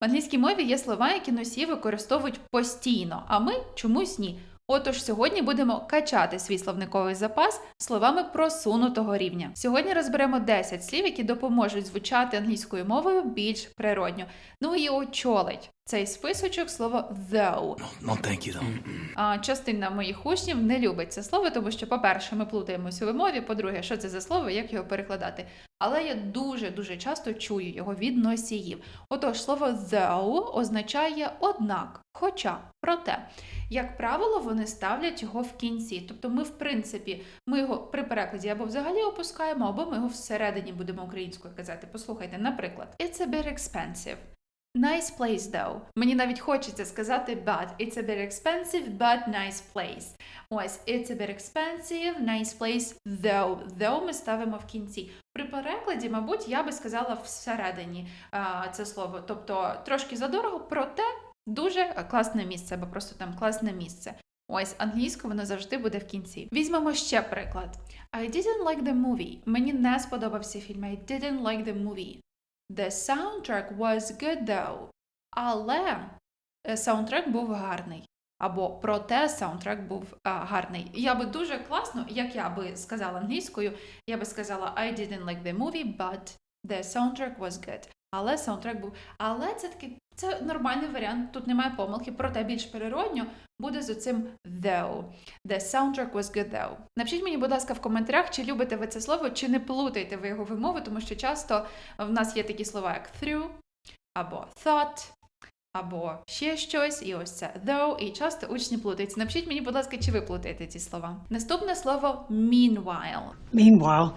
В англійській мові є слова, які носії використовують постійно, а ми чомусь ні. Отож, сьогодні будемо качати свій словниковий запас словами просунутого рівня. Сьогодні розберемо 10 слів, які допоможуть звучати англійською мовою більш природньо. Ну і очолить цей списочок слово though. No, thank you, though. А частина моїх учнів не любить це слово, тому що, по-перше, ми плутаємося у вимові. По-друге, що це за слово, як його перекладати. Але я дуже дуже часто чую його від носіїв. Отож, слово though означає однак, хоча, проте. Як правило, вони ставлять його в кінці. Тобто, ми, в принципі, ми його при перекладі або взагалі опускаємо, або ми його всередині будемо українською казати. Послухайте, наприклад, it's a bit expensive. Nice place though. Мені навіть хочеться сказати but. It's a bit expensive, but nice place. Ось, it's a bit expensive, nice place though. Though ми ставимо в кінці. При перекладі, мабуть, я би сказала всередині а, це слово. Тобто трошки задорого, проте дуже класне місце, або просто там класне місце. Ось англійською воно завжди буде в кінці. Візьмемо ще приклад. I didn't like the movie. Мені не сподобався фільм. I didn't like the movie. The soundtrack was good though. Але е, саундтрек був гарний. Або проте саундтрек був а, гарний. Я би дуже класно, як я би сказала англійською, я би сказала I didn't like the movie, but the soundtrack was good. Але саундтрек був. Але це такий це нормальний варіант. Тут немає помилки, проте більш природньо буде з оцим though. The soundtrack was good though. Напишіть мені, будь ласка, в коментарях, чи любите ви це слово, чи не плутаєте ви його вимови, тому що часто в нас є такі слова, як through, або thought, або ще щось, і ось це though, і часто учні плутаються. Напишіть мені, будь ласка, чи ви плутаєте ці слова. Наступне слово meanwhile. Meanwhile,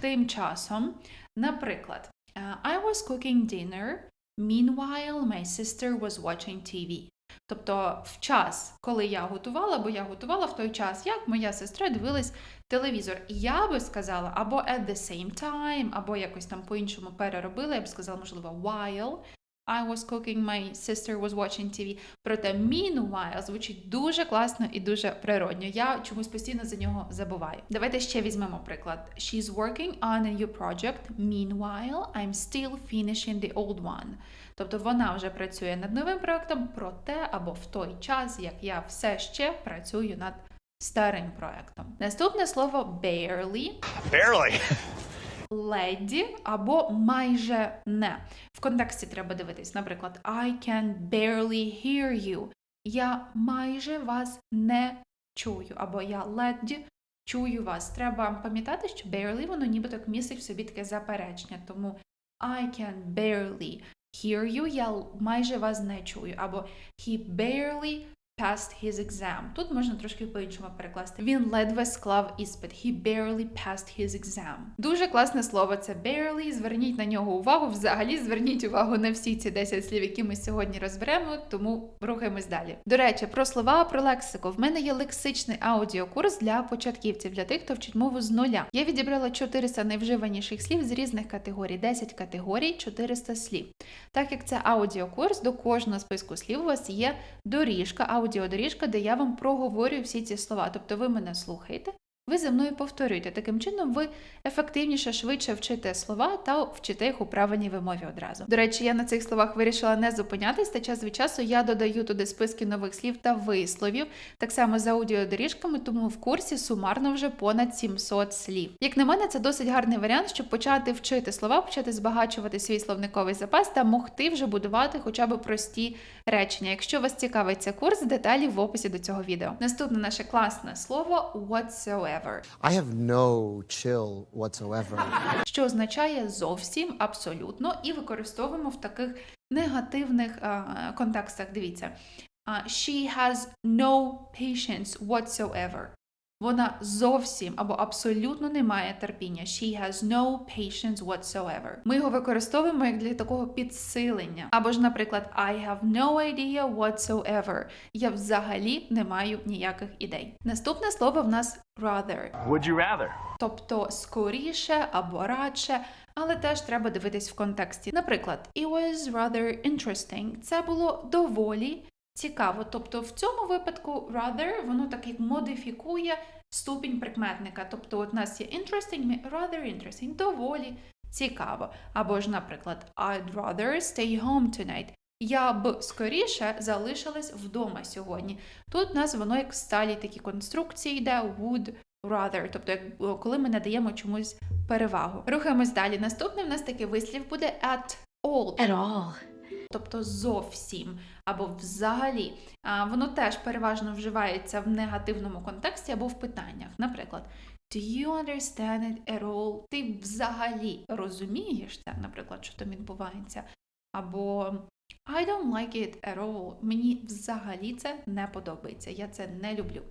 Тим часом, наприклад, е, I was cooking dinner, meanwhile my sister was watching TV. Тобто в час, коли я готувала, бо я готувала в той час, як моя сестра дивилась телевізор. І я би сказала або at the same time, або якось там по-іншому переробила, я б сказала, можливо, while I was cooking, my sister was watching TV. Проте meanwhile звучить дуже класно і дуже природньо. Я чомусь постійно за нього забуваю. Давайте ще візьмемо приклад. She's working on a new project. Meanwhile, I'm still finishing the old one. Тобто вона вже працює над новим проектом, проте або в той час, як я все ще працюю над старим проектом. Наступне слово barely Barely. Леді або майже не. В контексті треба дивитись. Наприклад, I can barely hear you. Я майже вас не чую. Або я леді чую вас. Треба пам'ятати, що barely воно ніби так містить в собі таке заперечення. Тому I can barely hear you. Я майже вас не чую. Або he barely passed his exam. Тут можна трошки по-іншому перекласти. Він ледве склав іспит. He barely passed his exam. Дуже класне слово це barely. Зверніть на нього увагу. Взагалі зверніть увагу на всі ці 10 слів, які ми сьогодні розберемо, тому рухаємось далі. До речі, про слова, про лексику. В мене є лексичний аудіокурс для початківців, для тих, хто вчить мову з нуля. Я відібрала 400 найвживаніших слів з різних категорій, 10 категорій, 400 слів. Так як це аудіокурс, до кожного списку слів у вас є доріжка, аудіодоріжка, де я вам проговорюю всі ці слова. Тобто ви мене слухаєте, ви за мною повторюєте. Таким чином, ви ефективніше, швидше вчите слова та вчите їх у правильній вимові одразу. До речі, я на цих словах вирішила не зупинятись, та час від часу я додаю туди списки нових слів та висловів, так само з аудіодоріжками, тому в курсі сумарно вже понад 700 слів. Як на мене, це досить гарний варіант, щоб почати вчити слова, почати збагачувати свій словниковий запас та могти вже будувати хоча б прості речення. Якщо вас цікавить цей курс, деталі в описі до цього відео. Наступне наше класне слово whatsoever, I have no chill whatsoever. що означає зовсім абсолютно, і використовуємо в таких негативних а, контекстах. Дивіться, А, she has no patience whatsoever. Вона зовсім або абсолютно не має терпіння. She has no patience whatsoever. Ми його використовуємо як для такого підсилення. Або ж, наприклад, I have no idea whatsoever. Я взагалі не маю ніяких ідей. Наступне слово в нас rather. Would you rather? Тобто скоріше або радше, але теж треба дивитись в контексті. Наприклад, it was rather interesting. Це було доволі цікаво. Тобто, в цьому випадку rather воно так як модифікує ступінь прикметника. Тобто, от у нас є interesting, rather interesting, доволі цікаво. Або ж, наприклад, I'd rather stay home tonight. Я б скоріше залишилась вдома сьогодні. Тут у нас воно як сталі такі конструкції йде would rather, тобто як коли ми надаємо чомусь перевагу. Рухаємось далі. Наступний в нас такий вислів буде at all. At all. Тобто зовсім або взагалі. Воно теж переважно вживається в негативному контексті або в питаннях. Наприклад, Do you understand it at all? Ти взагалі розумієш це, наприклад, що там відбувається? Або I don't like it at all. Мені взагалі це не подобається. Я це не люблю.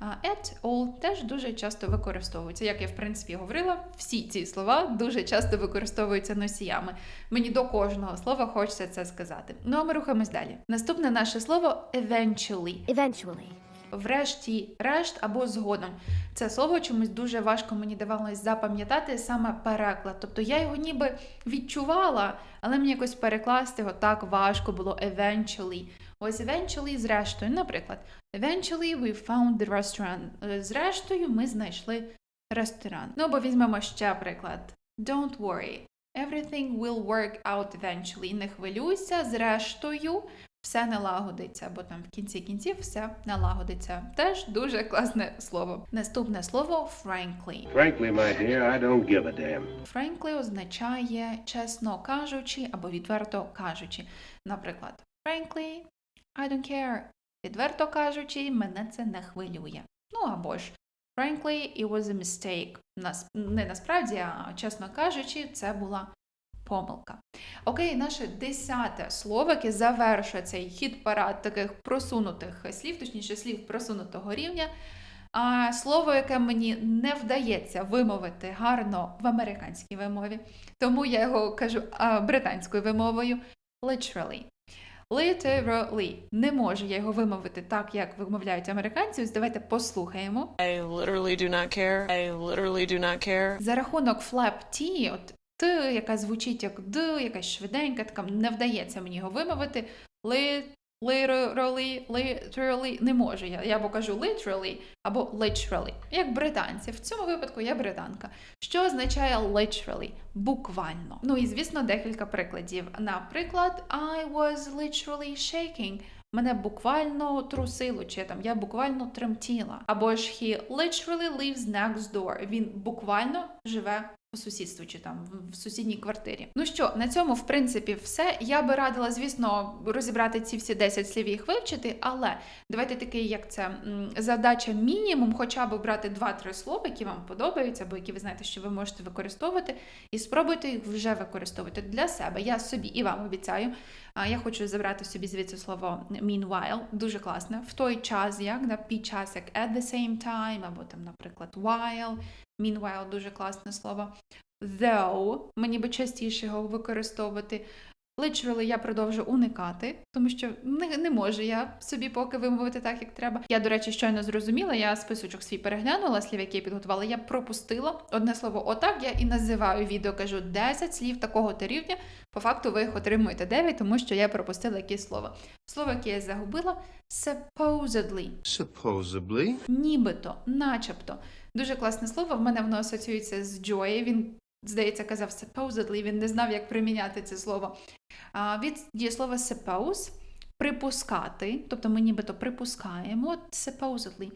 At all теж дуже часто використовується. Як я в принципі говорила, всі ці слова дуже часто використовуються носіями. Мені до кожного слова хочеться це сказати. Ну а ми рухаємось далі. Наступне наше слово eventually. Eventually. Врешті, решт або згодом. Це слово чомусь дуже важко мені давалось запам'ятати саме переклад. Тобто я його ніби відчувала, але мені якось перекласти його так важко було eventually. Ось eventually зрештою, наприклад, eventually we found the restaurant. Зрештою, ми знайшли ресторан. Ну або візьмемо ще приклад. Don't worry. Everything will work out eventually. Не хвилюйся, зрештою, все налагодиться, або там в кінці кінців все налагодиться. Теж дуже класне слово. Наступне слово frankly. Frankly, my dear, I don't give a damn. Frankly означає чесно кажучи або відверто кажучи. Наприклад, frankly, I don't care. Відверто кажучи, мене це не хвилює. Ну або ж frankly, it was a mistake. Нас, не насправді, а чесно кажучи, це була помилка. Окей, наше десяте слово, яке завершує цей хід парад таких просунутих слів, точніше слів просунутого рівня. А слово, яке мені не вдається вимовити гарно в американській вимові, тому я його кажу британською вимовою literally. Literally. Не можу я його вимовити так, як вимовляють американці. Ось давайте послухаємо. I literally do not care. I literally do not care. За рахунок flap T, от Т, яка звучить як Д, якась швиденька, така не вдається мені його вимовити. Li- Literally, literally, не можу я. Я або кажу literally, або literally, як британці. В цьому випадку я британка. Що означає literally? Буквально. Ну і звісно, декілька прикладів. Наприклад, I was literally shaking. Мене буквально трусило, чи там я буквально тремтіла. Або ж he literally lives next door. Він буквально живе сусідству чи там в- в сусідній квартирі. Ну що, на цьому в принципі все. Я би радила, звісно, розібрати ці всі 10 слів і їх вивчити, але давайте такий, як це задача мінімум, хоча б брати 2-3 слова, які вам подобаються, або які ви знаєте, що ви можете використовувати, і спробуйте їх вже використовувати для себе. Я собі і вам обіцяю. Я хочу забрати собі звідси слово meanwhile, дуже класне. В той час, як да, під час, як at the same time, або там, наприклад, while. Meanwhile дуже класне слово. Though, мені би частіше його використовувати. Literally я продовжу уникати, тому що не, не можу я собі поки вимовити так, як треба. Я, до речі, щойно зрозуміла, я списочок свій переглянула, слів, які я підготувала, я пропустила одне слово отак, я і називаю відео, кажу 10 слів такого то рівня. По факту ви їх отримуєте 9, тому що я пропустила якесь слово. Слово, яке я загубила, supposedly. Supposedly. Нібито, начебто. Дуже класне слово. В мене воно асоціюється з Joy. Він, здається, казав supposedly, він не знав, як приміняти це слово. Від дієслова suppose припускати, тобто ми нібито припускаємо от supposedly.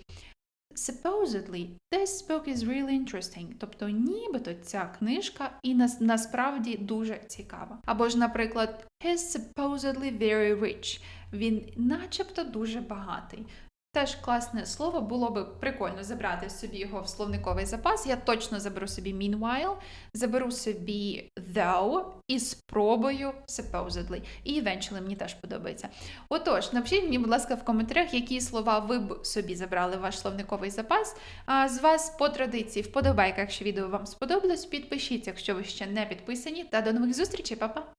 Supposedly, this book is really interesting. Тобто, нібито ця книжка і нас, насправді дуже цікава. Або ж, наприклад, he's supposedly very rich. Він начебто дуже багатий. Теж класне слово, було би прикольно забрати собі його в словниковий запас. Я точно заберу собі meanwhile, заберу собі though і спробую supposedly. І eventually мені теж подобається. Отож, напишіть мені, будь ласка, в коментарях, які слова ви б собі забрали в ваш словниковий запас. А з вас по традиції вподобайка, якщо відео вам сподобалось, підпишіться, якщо ви ще не підписані. Та до нових зустрічей, па-па!